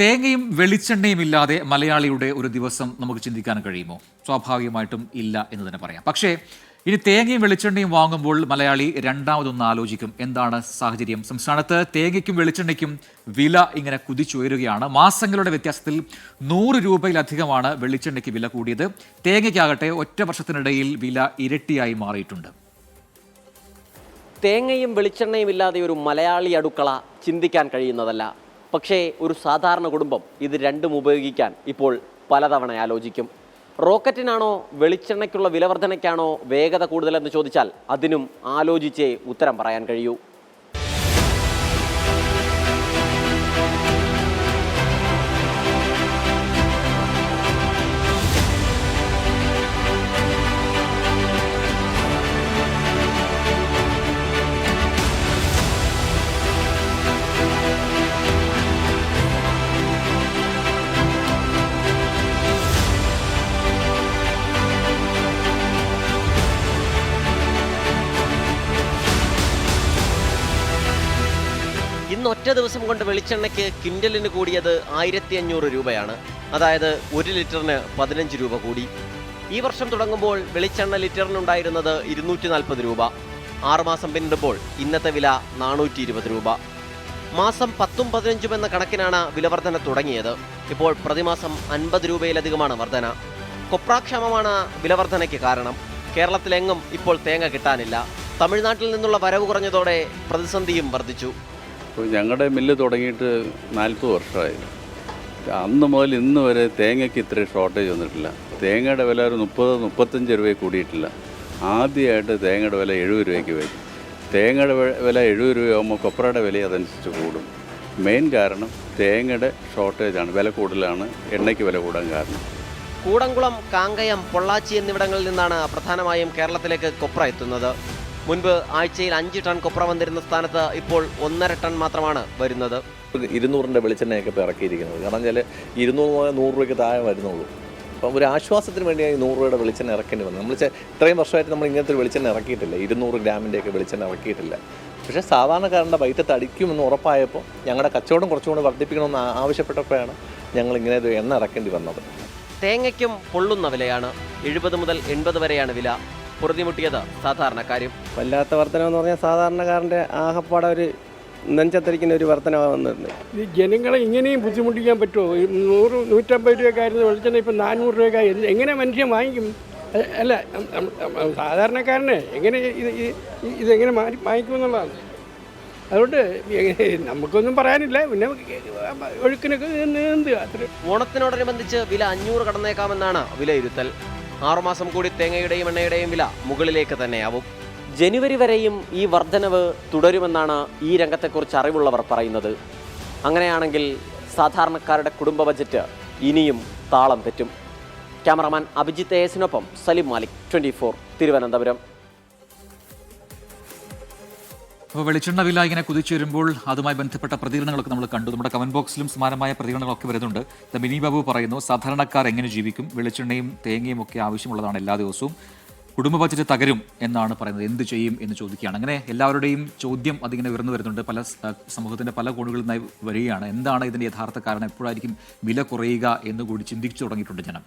തേങ്ങയും വെളിച്ചെണ്ണയും ഇല്ലാതെ മലയാളിയുടെ ഒരു ദിവസം നമുക്ക് ചിന്തിക്കാൻ കഴിയുമോ? സ്വാഭാവികമായിട്ടും ഇല്ല എന്ന് തന്നെ പറയാം. പക്ഷേ ഇനി തേങ്ങയും വെളിച്ചെണ്ണയും വാങ്ങുമ്പോൾ മലയാളി രണ്ടാമതൊന്ന് ആലോചിക്കും എന്താണ് സാഹചര്യം? സംസ്ഥാനത്ത് തേങ്ങയ്ക്കും വെളിച്ചെണ്ണയ്ക്കും വില ഇങ്ങനെ കുതിച്ചുയരുകയാണ്. മാസങ്ങളുടെ വ്യത്യാസത്തിൽ നൂറ് രൂപയിലധികമാണ് വെളിച്ചെണ്ണയ്ക്ക് വില കൂടിയത്. തേങ്ങയ്ക്കാകട്ടെ ഒറ്റ വർഷത്തിനിടയിൽ വില ഇരട്ടിയായി മാറിയിട്ടുണ്ട്. തേങ്ങയും വെളിച്ചെണ്ണയും ഇല്ലാതെ ഒരു മലയാളി അടുക്കള ചിന്തിക്കാൻ കഴിയുന്നതല്ല. പക്ഷേ ഒരു സാധാരണ കുടുംബം ഇത് രണ്ടും ഉപയോഗിക്കാൻ ഇപ്പോൾ പലതവണ ആലോചിക്കും. റോക്കറ്റിനാണോ വെളിച്ചെണ്ണയ്ക്കുള്ള വിലവർദ്ധനയ്ക്കാണോ വേഗത കൂടുതലെന്ന് ചോദിച്ചാൽ അതിനും ആലോചിച്ചേ ഉത്തരം പറയാൻ കഴിയൂ. ഇന്ന് ഒറ്റ ദിവസം കൊണ്ട് വെളിച്ചെണ്ണയ്ക്ക് കിൻഡലിന് കൂടിയത് ആയിരത്തി അഞ്ഞൂറ് രൂപയാണ്. അതായത് ഒരു ലിറ്ററിന് പതിനഞ്ച് രൂപ കൂടി. ഈ വർഷം തുടങ്ങുമ്പോൾ വെളിച്ചെണ്ണ ലിറ്ററിനുണ്ടായിരുന്നത് ഇരുന്നൂറ്റി നാൽപ്പത് രൂപ ആറുമാസം പിന്നിടുമ്പോൾ ഇന്നത്തെ വില നാനൂറ്റി ഇരുപത് രൂപ. മാസം പത്തും പതിനഞ്ചും എന്ന കണക്കിനാണ് വിലവർധന തുടങ്ങിയത്. ഇപ്പോൾ പ്രതിമാസം അൻപത് രൂപയിലധികമാണ് വർധന. കൊപ്രാക്ഷമമാണ് വിലവർധനയ്ക്ക് കാരണം. കേരളത്തിലെങ്ങും ഇപ്പോൾ തേങ്ങ കിട്ടാനില്ല. തമിഴ്നാട്ടിൽ നിന്നുള്ള വരവ് കുറഞ്ഞതോടെ പ്രതിസന്ധിയും വർദ്ധിച്ചു. ഇപ്പോൾ ഞങ്ങളുടെ മില്ല് തുടങ്ങിയിട്ട് നാൽപ്പത് വർഷമായി. അന്ന് മുതൽ ഇന്ന് വരെ തേങ്ങയ്ക്ക് ഇത്രയും ഷോർട്ടേജ് വന്നിട്ടില്ല. തേങ്ങയുടെ വില ഒരു മുപ്പത് മുപ്പത്തഞ്ച് രൂപയിൽ കൂടിയിട്ടില്ല. ആദ്യമായിട്ട് തേങ്ങയുടെ വില എഴുപത് രൂപയ്ക്ക് വരും. തേങ്ങയുടെ വില എഴുപത് രൂപയാകുമ്പോൾ കൊപ്രയുടെ വില അതനുസരിച്ച് കൂടും. മെയിൻ കാരണം തേങ്ങയുടെ ഷോർട്ടേജാണ് വില കൂടുതലാണ്. എണ്ണയ്ക്ക് വില കൂടാൻ കാരണം. കൂടംകുളം കാങ്കയം പൊള്ളാച്ചി എന്നിവിടങ്ങളിൽ നിന്നാണ് പ്രധാനമായും കേരളത്തിലേക്ക് കൊപ്ര എത്തുന്നത്. മുൻപ് ആഴ്ചയിൽ അഞ്ച് ടൺ കൊപ്ര വന്നിരുന്ന സ്ഥാനത്ത് ഇപ്പോൾ ഒന്നര ടൺ മാത്രമാണ് വരുന്നത്. ഇരുന്നൂറിന്റെ വെളിച്ചെണ്ണയൊക്കെ ഇപ്പോൾ ഇറക്കിയിരിക്കുന്നത്. കാരണം വെച്ചാൽ ഇരുന്നൂറ് മുതൽ നൂറ് രൂപയ്ക്ക് താഴെ വരുന്നുള്ളൂ. അപ്പം ഒരു ആശ്വാസത്തിന് വേണ്ടിയാണ് ഈ നൂറ് രൂപയുടെ വെളിച്ചെണ്ണ ഇറക്കേണ്ടി വന്നു നമ്മൾ ഇത്രയും വർഷമായിട്ട് നമ്മൾ ഇങ്ങനത്തെ ഒരു വെളിച്ചെണ്ണ ഇറക്കിയിട്ടില്ല. ഇരുന്നൂറ് ഗ്രാമിന്റെയൊക്കെ വെളിച്ചെണ്ണ ഇറക്കിയിട്ടില്ല. പക്ഷേ സാധാരണക്കാരന്റെ വയറ്റത്ത് അടിക്കുമെന്ന് ഉറപ്പായപ്പോൾ ഞങ്ങളുടെ കച്ചവടം കുറച്ചുകൂടി വർദ്ധിപ്പിക്കണമെന്ന് ആവശ്യപ്പെട്ടപ്പോഴാണ് ഞങ്ങൾ ഇങ്ങനെ ഒരു എണ്ണ ഇറക്കേണ്ടി വന്നത്. തേങ്ങയ്ക്കും പൊള്ളുന്ന വിലയാണ്. എഴുപത് മുതൽ എൺപത് വരെയാണ് വില. പൊറുതിമുട്ടിയത് സാധാരണക്കാരും വല്ലാത്ത വർധനം എന്ന് പറഞ്ഞാൽ സാധാരണക്കാരന്റെ ആകപ്പാടെ ഒരു നെഞ്ചത്തിരിക്കുന്ന ഒരു വർധന വന്നിട്ടുണ്ട് ഈ ജനങ്ങളെ ഇങ്ങനെയും ബുദ്ധിമുട്ടിക്കാൻ പറ്റുമോ? ഈ നൂറ് നൂറ്റമ്പത് രൂപക്കായിരുന്നു വെളിച്ചെണ്ണ ഇപ്പം നാനൂറ് രൂപക്കായി എന്ത്- എങ്ങനെ മനുഷ്യൻ വാങ്ങിക്കും? അല്ല സാധാരണക്കാരനെ എങ്ങനെ ഇത് ഇത് ഇതെങ്ങനെ മാറി വാങ്ങിക്കുമെന്നുള്ളതാണ് അതുകൊണ്ട് എങ്ങനെ- നമുക്കൊന്നും പറയാനില്ല. പിന്നെ ഒഴുക്കിനൊക്കെ നീന്തുക അത്ര ഓണത്തിനോടനുബന്ധിച്ച് വില അഞ്ഞൂറ് കടന്നേക്കാമെന്നാണ് വിലയിരുത്തൽ. ആറുമാസം കൂടി തേങ്ങയുടെയും എണ്ണയുടെയും വില മുകളിലേക്ക് തന്നെയാവും ജനുവരി വരെയും ഈ വർധനവ് തുടരുമെന്നാണ് ഈ രംഗത്തെക്കുറിച്ച് അറിവുള്ളവർ പറയുന്നത്. അങ്ങനെയാണെങ്കിൽ സാധാരണക്കാരുടെ കുടുംബ ബജറ്റ് ഇനിയും താളം തെറ്റും. ക്യാമറമാൻ അഭിജിത്ത് എസിനൊപ്പം സലിം മാലിക് ട്വന്റി തിരുവനന്തപുരം. അപ്പോൾ വെളിച്ചെണ്ണ വില ഇങ്ങനെ കുതിച്ചു വരുമ്പോൾ അതുമായി ബന്ധപ്പെട്ട പ്രതികരണങ്ങളൊക്കെ നമ്മൾ കണ്ടു. നമ്മുടെ കമന്റ് ബോക്സിലും സമാനമായ പ്രതികരണങ്ങളൊക്കെ വരുന്നുണ്ട്. മിനി ബാബു പറയുന്നു സാധാരണക്കാർ എങ്ങനെ ജീവിക്കും? വെളിച്ചെണ്ണയും തേങ്ങയും ഒക്കെ ആവശ്യമുള്ളതാണ് എല്ലാ ദിവസവും. കുടുംബ ബജറ്റ് തകരും എന്നാണ് പറയുന്നത്. എന്ത് ചെയ്യും എന്ന് ചോദിക്കുകയാണ്. അങ്ങനെ എല്ലാവരുടെയും ചോദ്യം അതിങ്ങനെ ഉയർന്നു വരുന്നുണ്ട്. പല സമൂഹത്തിന്റെ പല കോണുകളിൽ നിന്നായി വരികയാണ്. എന്താണ് ഇതിന്റെ യഥാർത്ഥ കാരണം? എപ്പോഴായിരിക്കും വില കുറയുക എന്ന് കൂടി ചിന്തിച്ചു തുടങ്ങിയിട്ടുണ്ട് ജനം.